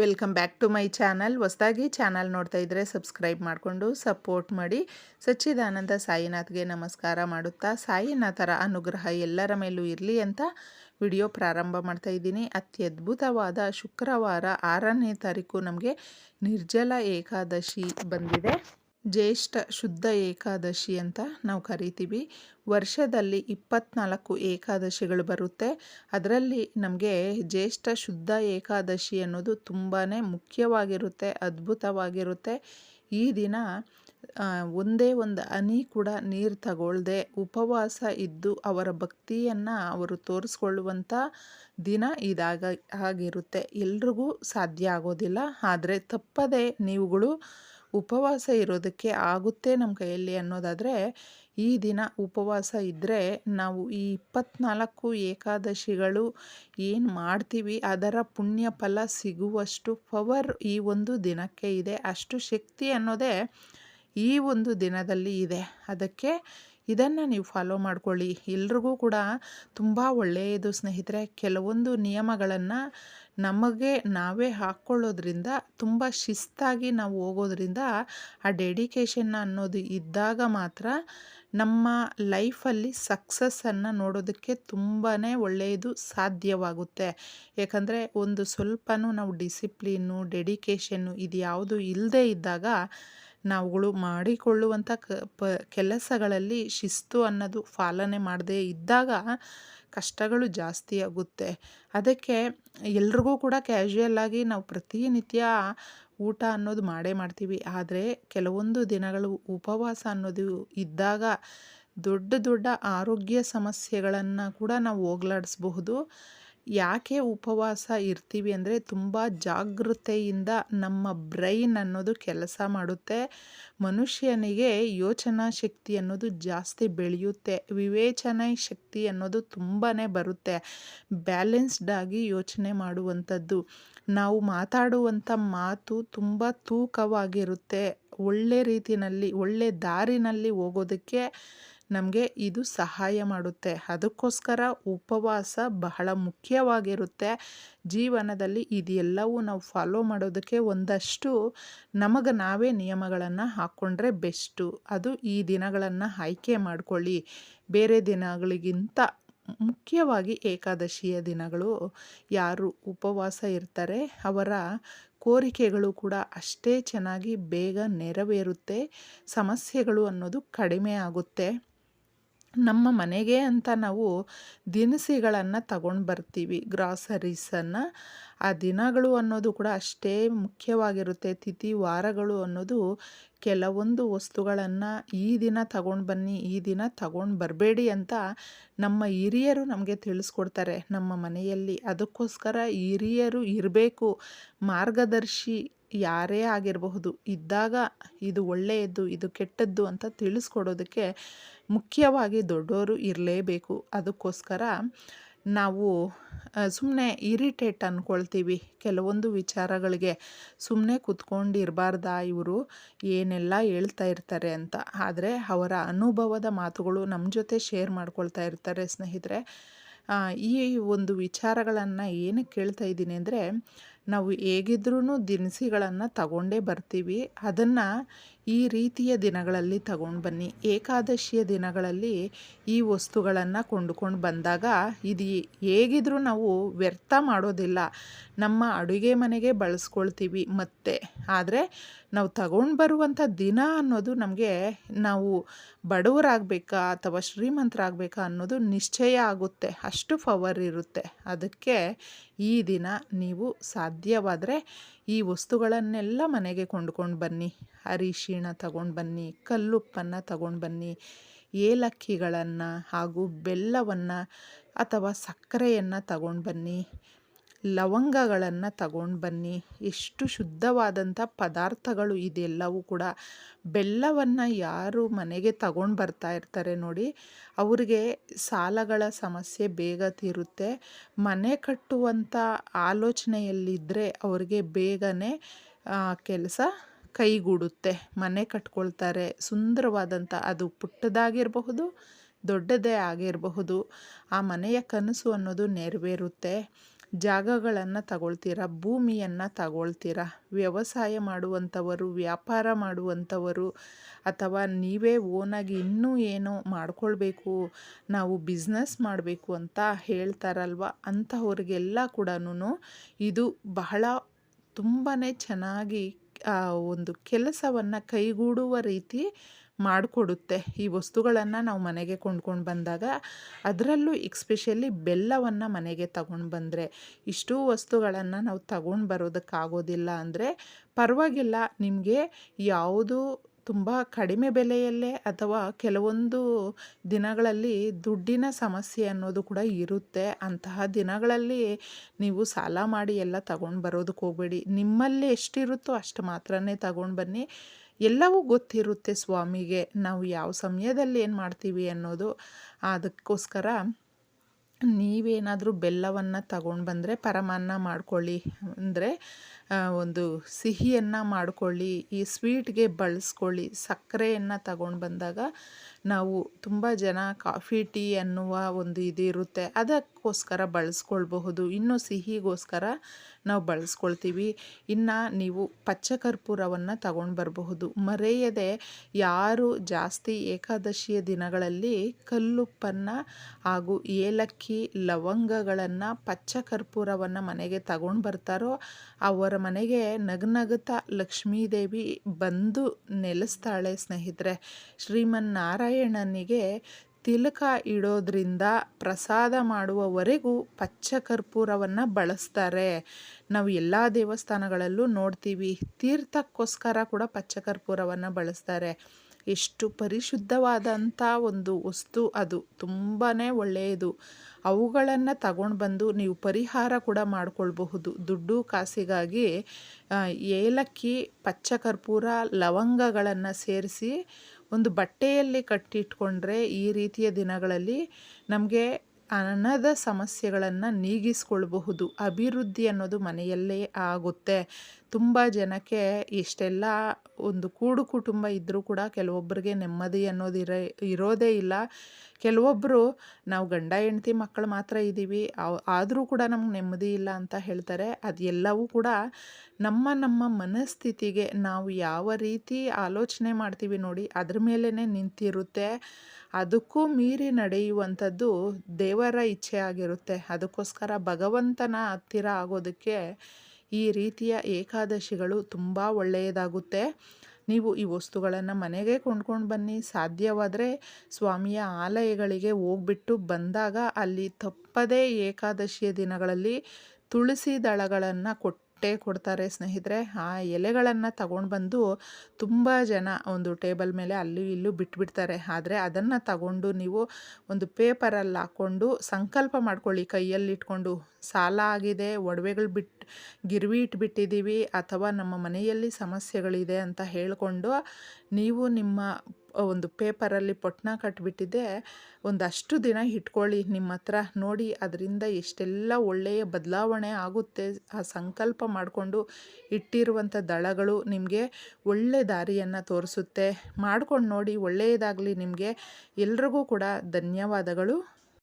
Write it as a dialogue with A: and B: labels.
A: Welcome back to my channel. ಹೊಸದಾಗಿ channel ನೋಡ್ತಾ ಇದ್ದರೆ ಸಬ್ಸ್ಕ್ರೈಬ್ ಮಾಡಿಕೊಂಡು ಸಪೋರ್ಟ್ ಮಾಡಿ. ಸಚ್ಚಿದಾನಂದ ಸಾಯಿನಾಥ್ಗೆ ನಮಸ್ಕಾರ ಮಾಡುತ್ತಾ, ಸಾಯಿನಾಥರ ಅನುಗ್ರಹ ಎಲ್ಲರ ಮೇಲೂ ಇರಲಿ ಅಂತ ವಿಡಿಯೋ ಪ್ರಾರಂಭ ಮಾಡ್ತಾ ಇದ್ದೀನಿ. ಅತ್ಯದ್ಭುತವಾದ ಶುಕ್ರವಾರ ಆರನೇ ತಾರೀಕು ನಮಗೆ ನಿರ್ಜಲ ಏಕಾದಶಿ ಬಂದಿದೆ. ಜ್ಯೇಷ್ಠ ಶುದ್ಧ ಏಕಾದಶಿ ಅಂತ ನಾವು ಕರಿತೀವಿ. ವರ್ಷದಲ್ಲಿ ಇಪ್ಪತ್ನಾಲ್ಕು ಏಕಾದಶಿಗಳು ಬರುತ್ತೆ. ಅದರಲ್ಲಿ ನಮಗೆ ಜ್ಯೇಷ್ಠ ಶುದ್ಧ ಏಕಾದಶಿ ಅನ್ನೋದು ತುಂಬಾ ಮುಖ್ಯವಾಗಿರುತ್ತೆ, ಅದ್ಭುತವಾಗಿರುತ್ತೆ. ಈ ದಿನ ಒಂದೇ ಒಂದು ಹನಿ ಕೂಡ ನೀರು ತಗೊಳ್ಳದೆ ಉಪವಾಸ ಇದ್ದು ಅವರ ಭಕ್ತಿಯನ್ನು ಅವರು ತೋರಿಸ್ಕೊಳ್ಳುವಂಥ ದಿನ ಇದಾಗ ಆಗಿರುತ್ತೆ. ಎಲ್ರಿಗೂ ಸಾಧ್ಯ ಆಗೋದಿಲ್ಲ. ಆದರೆ ತಪ್ಪದೆ ನೀವುಗಳು ಉಪವಾಸ ಇರೋದಕ್ಕೆ ಆಗುತ್ತೆ ನಮ್ಮ ಕೈಯಲ್ಲಿ ಅನ್ನೋದಾದರೆ, ಈ ದಿನ ಉಪವಾಸ ಇದ್ದರೆ ನಾವು ಈ ಇಪ್ಪತ್ನಾಲ್ಕು ಏಕಾದಶಿಗಳು ಏನು ಮಾಡ್ತೀವಿ, ಅದರ ಪುಣ್ಯ ಫಲ ಸಿಗುವಷ್ಟು ಪವರ್ ಈ ಒಂದು ದಿನಕ್ಕೆ ಇದೆ. ಅಷ್ಟು ಶಕ್ತಿ ಅನ್ನೋದೇ ಈ ಒಂದು ದಿನದಲ್ಲಿ ಇದೆ. ಅದಕ್ಕೆ ಇದನ್ನು ನೀವು ಫಾಲೋ ಮಾಡ್ಕೊಳ್ಳಿ. ಎಲ್ರಿಗೂ ಕೂಡ ತುಂಬ ಒಳ್ಳೆಯದು ಸ್ನೇಹಿತರೆ. ಕೆಲವೊಂದು ನಿಯಮಗಳನ್ನು ನಮಗೆ ನಾವೇ ಹಾಕ್ಕೊಳ್ಳೋದ್ರಿಂದ ತುಂಬ ಶಿಸ್ತಾಗಿ ನಾವು ಹೋಗೋದ್ರಿಂದ ಆ ಡೆಡಿಕೇಶನ್ ಅನ್ನೋದು ಇದ್ದಾಗ ಮಾತ್ರ ನಮ್ಮ ಲೈಫಲ್ಲಿ ಸಕ್ಸಸ್ಸನ್ನು ನೋಡೋದಕ್ಕೆ ತುಂಬಾ ಒಳ್ಳೆಯದು, ಸಾಧ್ಯವಾಗುತ್ತೆ. ಯಾಕಂದರೆ ಒಂದು ಸ್ವಲ್ಪನೂ ನಾವು ಡಿಸಿಪ್ಲೀನು ಡೆಡಿಕೇಶನ್ನು ಇದು ಯಾವುದು ಇಲ್ಲದೇ ಇದ್ದಾಗ ನಾವುಗಳು ಮಾಡಿಕೊಳ್ಳುವಂಥ ಕ, ಪ, ಕೆಲಸಗಳಲ್ಲಿ ಶಿಸ್ತು ಅನ್ನೋದು ಪಾಲನೆ ಮಾಡದೇ ಇದ್ದಾಗ ಕಷ್ಟಗಳು ಜಾಸ್ತಿ ಆಗುತ್ತೆ. ಅದಕ್ಕೆ ಎಲ್ರಿಗೂ ಕೂಡ ಕ್ಯಾಶುಯಲ್ ಆಗಿ ನಾವು ಪ್ರತಿನಿತ್ಯ ಊಟ ಅನ್ನೋದು ಮಾಡೇ ಮಾಡ್ತೀವಿ. ಆದರೆ ಕೆಲವೊಂದು ದಿನಗಳು ಉಪವಾಸ ಅನ್ನೋದು ಇದ್ದಾಗ ದೊಡ್ಡ ದೊಡ್ಡ ಆರೋಗ್ಯ ಸಮಸ್ಯೆಗಳನ್ನು ಕೂಡ ನಾವು ಹೋಗ್ಲಾಡಿಸ್ಬಹುದು. ಯಾಕೆ ಉಪವಾಸ ಇರ್ತೀವಿ ಅಂದರೆ ತುಂಬ ಜಾಗೃತೆಯಿಂದ ನಮ್ಮ ಬ್ರೈನ್ ಅನ್ನೋದು ಕೆಲಸ ಮಾಡುತ್ತೆ. ಮನುಷ್ಯನಿಗೆ ಯೋಚನಾ ಶಕ್ತಿ ಅನ್ನೋದು ಜಾಸ್ತಿ ಬೆಳೆಯುತ್ತೆ. ವಿವೇಚನೆ ಶಕ್ತಿ ಅನ್ನೋದು ತುಂಬಾ ಬರುತ್ತೆ. ಬ್ಯಾಲೆನ್ಸ್ಡ್ ಆಗಿ ಯೋಚನೆ ಮಾಡುವಂಥದ್ದು. ನಾವು ಮಾತಾಡುವಂಥ ಮಾತು ತುಂಬ ತೂಕವಾಗಿರುತ್ತೆ. ಒಳ್ಳೆ ರೀತಿಯಲ್ಲಿ ಒಳ್ಳೆ ದಾರಿನಲ್ಲಿ ಹೋಗೋದಕ್ಕೆ ನಮಗೆ ಇದು ಸಹಾಯ ಮಾಡುತ್ತೆ. ಅದಕ್ಕೋಸ್ಕರ ಉಪವಾಸ ಬಹಳ ಮುಖ್ಯವಾಗಿರುತ್ತೆ. ಜೀವನದಲ್ಲಿ ಇದೆಲ್ಲವೂ ನಾವು ಫಾಲೋ ಮಾಡೋದಕ್ಕೆ ಒಂದಷ್ಟು ನಮಗೆ ನಾವೇ ನಿಯಮಗಳನ್ನು ಹಾಕ್ಕೊಂಡ್ರೆ ಬೆಸ್ಟು. ಅದು ಈ ದಿನಗಳನ್ನು ಆಯ್ಕೆ ಮಾಡಿಕೊಳ್ಳಿ. ಬೇರೆ ದಿನಗಳಿಗಿಂತ ಮುಖ್ಯವಾಗಿ ಏಕಾದಶಿಯ ದಿನಗಳು ಯಾರು ಉಪವಾಸ ಇರ್ತಾರೆ ಅವರ ಕೋರಿಕೆಗಳು ಕೂಡ ಅಷ್ಟೇ ಚೆನ್ನಾಗಿ ಬೇಗ ನೆರವೇರುತ್ತೆ. ಸಮಸ್ಯೆಗಳು ಅನ್ನೋದು ಕಡಿಮೆ ಆಗುತ್ತೆ. ನಮ್ಮ ಮನೆಗೆ ಅಂತ ನಾವು ದಿನಸಿಗಳನ್ನು ತಗೊಂಡು ಬರ್ತೀವಿ, ಗ್ರಾಸರೀಸನ್ನು. ಆ ದಿನಗಳು ಅನ್ನೋದು ಕೂಡ ಅಷ್ಟೇ ಮುಖ್ಯವಾಗಿರುತ್ತೆ. ತಿಥಿ, ವಾರಗಳು ಅನ್ನೋದು ಕೆಲವೊಂದು ವಸ್ತುಗಳನ್ನು ಈ ದಿನ ತಗೊಂಡು ಬನ್ನಿ, ಈ ದಿನ ತಗೊಂಡು ಬರಬೇಡಿ ಅಂತ ನಮ್ಮ ಹಿರಿಯರು ನಮಗೆ ತಿಳಿಸ್ಕೊಡ್ತಾರೆ ನಮ್ಮ ಮನೆಯಲ್ಲಿ. ಅದಕ್ಕೋಸ್ಕರ ಹಿರಿಯರು ಇರಬೇಕು, ಮಾರ್ಗದರ್ಶಿ ಯಾರೇ ಆಗಿರಬಹುದು, ಇದ್ದಾಗ ಇದು ಒಳ್ಳೆಯದ್ದು, ಇದು ಕೆಟ್ಟದ್ದು ಅಂತ ತಿಳಿಸ್ಕೊಡೋದಕ್ಕೆ ಮುಖ್ಯವಾಗಿ ದೊಡ್ಡವರು ಇರಲೇಬೇಕು. ಅದಕ್ಕೋಸ್ಕರ ನಾವು ಸುಮ್ಮನೆ ಇರಿಟೇಟ್ ಅಂದ್ಕೊಳ್ತೀವಿ ಕೆಲವೊಂದು ವಿಚಾರಗಳಿಗೆ ಸುಮ್ಮನೆ ಕೂತ್ಕೊಂಡಿರಬಾರ್ದಾ ಇವರು? ಏನೆಲ್ಲ ಹೇಳ್ತಾ ಇರ್ತಾರೆ ಅಂತ. ಆದರೆ ಅವರ ಅನುಭವದ ಮಾತುಗಳು ನಮ್ಮ ಜೊತೆ ಶೇರ್ ಮಾಡ್ಕೊಳ್ತಾ ಇರ್ತಾರೆ ಸ್ನೇಹಿತರೆ. ಈ ಒಂದು ವಿಚಾರಗಳನ್ನು ಏನಕ್ಕೆ ಕೇಳ್ತಾ ಇದ್ದೀನಿ ಅಂದರೆ ನಾವು ಹೇಗಿದ್ರೂ ದಿನಸಿಗಳನ್ನು ತಗೊಂಡೇ ಬರ್ತೀವಿ. ಅದನ್ನು ಈ ರೀತಿಯ ದಿನಗಳಲ್ಲಿ ತಗೊಂಡು ಬನ್ನಿ. ಏಕಾದಶಿಯ ದಿನಗಳಲ್ಲಿ ಈ ವಸ್ತುಗಳನ್ನು ಕೊಂಡುಕೊಂಡು ಬಂದಾಗ ಇದು ಹೇಗಿದ್ರೂ ನಾವು ವ್ಯರ್ಥ ಮಾಡೋದಿಲ್ಲ. ನಮ್ಮ ಅಡುಗೆ ಮನೆಗೆ ಬಳಸ್ಕೊಳ್ತೀವಿ ಮತ್ತೆ. ಆದರೆ ನಾವು ತಗೊಂಡು ಬರುವಂಥ ದಿನ ಅನ್ನೋದು ನಮಗೆ ನಾವು ಬಡವರಾಗಬೇಕಾ ಅಥವಾ ಶ್ರೀಮಂತರಾಗಬೇಕಾ ಅನ್ನೋದು ನಿಶ್ಚಯ ಆಗುತ್ತೆ. ಅಷ್ಟು ಪವರ್ ಇರುತ್ತೆ. ಅದಕ್ಕೆ ಈ ದಿನ ನೀವು ಸಾಧ್ಯವಾದರೆ ಈ ವಸ್ತುಗಳನ್ನೆಲ್ಲ ಮನೆಗೆ ಕೊಂಡ್ಕೊಂಡು ಬನ್ನಿ. ಅರಿಶಿಣ ತಗೊಂಡು ಬನ್ನಿ, ಕಲ್ಲುಪ್ಪನ್ನು ತಗೊಂಡು ಬನ್ನಿ, ಏಲಕ್ಕಿಗಳನ್ನು ಹಾಗೂ ಬೆಲ್ಲವನ್ನು ಅಥವಾ ಸಕ್ಕರೆಯನ್ನು ತಗೊಂಡು ಬನ್ನಿ. ಲವಂಗಗಳನ್ನು ತಗೊಂಡು ಬನ್ನಿ. ಎಷ್ಟು ಶುದ್ಧವಾದಂಥ ಪದಾರ್ಥಗಳು ಇದೆಲ್ಲವೂ ಕೂಡ. ಬೆಲ್ಲವನ್ನು ಯಾರು ಮನೆಗೆ ತಗೊಂಡು ಬರ್ತಾ ಇರ್ತಾರೆ ನೋಡಿ. ಅವರಿಗೆ ಸಾಲಗಳ ಸಮಸ್ಯೆ ಬೇಗ ತೀರುತ್ತೆ. ಮನೆ ಕಟ್ಟುವಂಥ ಆಲೋಚನೆಯಲ್ಲಿದ್ದರೆ ಅವರಿಗೆ ಬೇಗನೆ ಕೆಲಸ ಕೈಗೂಡುತ್ತೆ. ಮನೆ ಕಟ್ಕೊಳ್ತಾರೆ. ಸುಂದರವಾದಂಥ ಅದು ಪುಟ್ಟದಾಗಿರಬಹುದು, ದೊಡ್ಡದೇ ಆಗಿರಬಹುದು. ಆ ಮನೆಯ ಕನಸು ಅನ್ನೋದು ನೆರವೇರುತ್ತೆ. ಜಾಗಗಳನ್ನು ತಗೊಳ್ತೀರಾ, ಭೂಮಿಯನ್ನು ತಗೊಳ್ತೀರ, ವ್ಯವಸಾಯ ಮಾಡುವಂಥವರು, ವ್ಯಾಪಾರ ಮಾಡುವಂಥವರು ಅಥವಾ ನೀವೇ ಓನಾಗಿ ಇನ್ನೂ ಏನೋ ಮಾಡ್ಕೊಳ್ಬೇಕು, ನಾವು ಬಿಸ್ನೆಸ್ ಮಾಡಬೇಕು ಅಂತ ಹೇಳ್ತಾರಲ್ವ? ಅಂಥವ್ರಿಗೆಲ್ಲ ಕೂಡ ಇದು ಬಹಳ ತುಂಬಾ ಚೆನ್ನಾಗಿ ಒಂದು ಕೆಲಸವನ್ನು ಕೈಗೂಡುವ ರೀತಿ ಮಾಡಿಕೊಡುತ್ತೆ. ಈ ವಸ್ತುಗಳನ್ನು ನಾವು ಮನೆಗೆ ಕೊಂಡ್ಕೊಂಡು ಬಂದಾಗ ಅದರಲ್ಲೂ ಎಕ್ಸ್ಪೆಷಲಿ ಬೆಲ್ಲವನ್ನು ಮನೆಗೆ ತಗೊಂಡು ಬಂದರೆ, ಇಷ್ಟೂ ವಸ್ತುಗಳನ್ನು ನಾವು ತಗೊಂಡು ಬರೋದಕ್ಕಾಗೋದಿಲ್ಲ ಅಂದರೆ ಪರವಾಗಿಲ್ಲ, ನಿಮಗೆ ಯಾವುದು ತುಂಬ ಕಡಿಮೆ ಬೆಲೆಯಲ್ಲೇ ಅಥವಾ ಕೆಲವೊಂದು ದಿನಗಳಲ್ಲಿ ದುಡ್ಡಿನ ಸಮಸ್ಯೆ ಅನ್ನೋದು ಕೂಡ ಇರುತ್ತೆ. ಅಂತಹ ದಿನಗಳಲ್ಲಿ ನೀವು ಸಾಲ ಮಾಡಿ ಎಲ್ಲ ತಗೊಂಡು ಬರೋದಕ್ಕೆ ಹೋಗಬೇಡಿ. ನಿಮ್ಮಲ್ಲಿ ಎಷ್ಟಿರುತ್ತೋ ಅಷ್ಟು ಮಾತ್ರನೇ ತಗೊಂಡು ಬನ್ನಿ. ಎಲ್ಲವೂ ಗೊತ್ತಿರುತ್ತೆ ಸ್ವಾಮಿಗೆ. ನಾವು ಯಾವ ಸಮಯದಲ್ಲಿ ಏನು ಮಾಡ್ತೀವಿ ಅನ್ನೋದು ಅದಕ್ಕೋಸ್ಕರ ನೀವೇನಾದರೂ ಬೆಲ್ಲವನ್ನು ತಗೊಂಡು ಬಂದರೆ ಪರಮಾನ್ನ ಮಾಡ್ಕೊಳ್ಳಿ. ಅಂದರೆ ಒಂದು ಸಿಹಿಯನ್ನು ಮಾಡಿಕೊಳ್ಳಿ, ಈ ಸ್ವೀಟ್ಗೆ ಬಳಸ್ಕೊಳ್ಳಿ, ಸಕ್ಕರೆಯನ್ನು ತಗೊಂಡು ಬಂದಾಗ ನಾವು ತುಂಬ ಜನ ಕಾಫಿ, ಟೀ ಅನ್ನುವ ಒಂದು ಇದು ಇರುತ್ತೆ. ಅದಕ್ಕೋಸ್ಕರ ಬಳಸ್ಕೊಳ್ಬಹುದು. ಇನ್ನು ಸಿಹಿಗೋಸ್ಕರ ನಾವು ಬಳಸ್ಕೊಳ್ತೀವಿ. ಇನ್ನು ನೀವು ಪಚ್ಚಕರ್ಪೂರವನ್ನು ತಗೊಂಡು ಬರಬಹುದು. ಮರೆಯದೆ ಯಾರು ಜಾಸ್ತಿ ಏಕಾದಶಿಯ ದಿನಗಳಲ್ಲಿ ಕಲ್ಲುಪ್ಪನ್ನು ಹಾಗೂ ಏಲಕ್ಕಿ, ಲವಂಗಗಳನ್ನು, ಪಚ್ಚಕರ್ಪೂರವನ್ನು ಮನೆಗೆ ತಗೊಂಡು ಬರ್ತಾರೋ ಅವರ ಮನೆಗೆ ನಗನಗುತ್ತಾ ಲಕ್ಷ್ಮೀದೇವಿ ಬಂದು ನೆಲೆಸ್ತಾಳೆ ಸ್ನೇಹಿತರೆ. ಶ್ರೀಮನ್ನಾರಾಯಣನಿಗೆ ತಿಲಕ ಇಡೋದ್ರಿಂದ ಪ್ರಸಾದ ಮಾಡುವವರೆಗೂ ಪಚ್ಚ ಕರ್ಪೂರವನ್ನು ಬಳಸ್ತಾರೆ. ನಾವು ಎಲ್ಲ ದೇವಸ್ಥಾನಗಳಲ್ಲೂ ನೋಡ್ತೀವಿ. ತೀರ್ಥಕ್ಕೋಸ್ಕರ ಕೂಡ ಪಚ್ಚ ಕರ್ಪೂರವನ್ನು ಬಳಸ್ತಾರೆ. ಎಷ್ಟು ಪರಿಶುದ್ಧವಾದಂಥ ಒಂದು ವಸ್ತು ಅದು. ತುಂಬಾ ಒಳ್ಳೆಯದು. ಅವುಗಳನ್ನು ತಗೊಂಡು ಬಂದು ನೀವು ಪರಿಹಾರ ಕೂಡ ಮಾಡಿಕೊಳ್ಬಹುದು. ದುಡ್ಡು ಕಾಸಿಗಾಗಿ ಏಲಕ್ಕಿ ಪಚ್ಚ ಕರ್ಪೂರ ಲವಂಗಗಳನ್ನು ಸೇರಿಸಿ ಒಂದು ಬಟ್ಟೆಯಲ್ಲಿ ಕಟ್ಟಿಟ್ಕೊಂಡ್ರೆ ಈ ರೀತಿಯ ದಿನಗಳಲ್ಲಿ ನಮಗೆ ಹಣದ ಸಮಸ್ಯೆಗಳನ್ನು ನೀಗಿಸ್ಕೊಳ್ಬಹುದು. ಅಭಿವೃದ್ಧಿ ಅನ್ನೋದು ಮನೆಯಲ್ಲೇ ಆಗುತ್ತೆ. ತುಂಬ ಜನಕ್ಕೆ ಇಷ್ಟೆಲ್ಲ ಒಂದು ಕೂಡು ಕುಟುಂಬ ಇದ್ದರೂ ಕೂಡ ಕೆಲವೊಬ್ಬರಿಗೆ ನೆಮ್ಮದಿ ಅನ್ನೋದು ಇರ, ಇರೋದೇ ಇಲ್ಲ. ಕೆಲವೊಬ್ಬರು ನಾವು ಗಂಡ, ಹೆಂಡತಿ, ಮಕ್ಕಳು ಮಾತ್ರ ಇದ್ದೀವಿ. ಆದರೂ ಕೂಡ ನಮ್ಗೆ ನೆಮ್ಮದಿ ಇಲ್ಲ ಅಂತ ಹೇಳ್ತಾರೆ. ಅದು ಎಲ್ಲವೂ ಕೂಡ ನಮ್ಮ ನಮ್ಮ ಮನಸ್ಥಿತಿಗೆ ನಾವು ಯಾವ ರೀತಿ ಆಲೋಚನೆ ಮಾಡ್ತೀವಿ ನೋಡಿ, ಅದ್ರ ಮೇಲೇ ನಿಂತಿರುತ್ತೆ. ಅದಕ್ಕೂ ಮೀರಿ ನಡೆಯುವಂಥದ್ದು ದೇವರ ಇಚ್ಛೆ ಆಗಿರುತ್ತೆ. ಅದಕ್ಕೋಸ್ಕರ ಭಗವಂತನ ಹತ್ತಿರ ಆಗೋದಕ್ಕೆ ಈ ರೀತಿಯ ಏಕಾದಶಿಗಳು ತುಂಬ ಒಳ್ಳೆಯದಾಗುತ್ತೆ. ನೀವು ಈ ವಸ್ತುಗಳನ್ನು ಮನೆಗೆ ಕೊಂಡ್ಕೊಂಡು ಬನ್ನಿ. ಸಾಧ್ಯವಾದರೆ ಸ್ವಾಮಿಯ ಆಲಯಗಳಿಗೆ ಹೋಗ್ಬಿಟ್ಟು ಬಂದಾಗ ಅಲ್ಲಿ ತಪ್ಪದೇ ಏಕಾದಶಿಯ ದಿನಗಳಲ್ಲಿ ತುಳಸಿ ದಳಗಳನ್ನು ಕೊಟ್ಟು ಕೊಡ್ತಾರೆ ಸ್ನೇಹಿತರೆ. ಆ ಎಲೆಗಳನ್ನು ತಗೊಂಡು ಬಂದು ತುಂಬ ಜನ ಒಂದು ಟೇಬಲ್ ಮೇಲೆ ಅಲ್ಲೂ ಇಲ್ಲೂ ಬಿಟ್ಬಿಡ್ತಾರೆ. ಆದರೆ ಅದನ್ನು ತಗೊಂಡು ನೀವು ಒಂದು ಪೇಪರಲ್ಲಿ ಹಾಕ್ಕೊಂಡು ಸಂಕಲ್ಪ ಮಾಡ್ಕೊಳ್ಳಿ. ಕೈಯಲ್ಲಿ ಇಟ್ಕೊಂಡು ಸಾಲ ಆಗಿದೆ ಒಡವೆಗಳು ಬಿಟ್ಟು ಗಿರ್ವಿ ಇಟ್ಬಿಟ್ಟಿದ್ದೀವಿ ಅಥವಾ ನಮ್ಮ ಮನೆಯಲ್ಲಿ ಸಮಸ್ಯೆಗಳಿದೆ ಅಂತ ಹೇಳಿಕೊಂಡು ನೀವು ನಿಮ್ಮ ಒಂದು ಪೇಪರಲ್ಲಿ ಪೊಟ್ಟಣ ಕಟ್ಬಿಟ್ಟಿದ್ದೆ. ಒಂದಷ್ಟು ದಿನ ಇಟ್ಕೊಳ್ಳಿ ನಿಮ್ಮ ಹತ್ರ. ನೋಡಿ ಅದರಿಂದ ಎಷ್ಟೆಲ್ಲ ಒಳ್ಳೆಯ ಬದಲಾವಣೆ ಆಗುತ್ತೆ. ಆ ಸಂಕಲ್ಪ ಮಾಡಿಕೊಂಡು ಇಟ್ಟಿರುವಂಥ ದಳಗಳು ನಿಮಗೆ ಒಳ್ಳೆ ದಾರಿಯನ್ನು ತೋರಿಸುತ್ತೆ. ಮಾಡ್ಕೊಂಡು ನೋಡಿ ಒಳ್ಳೆಯದಾಗಲಿ ನಿಮಗೆ. ಎಲ್ರಿಗೂ ಕೂಡ ಧನ್ಯವಾದಗಳು.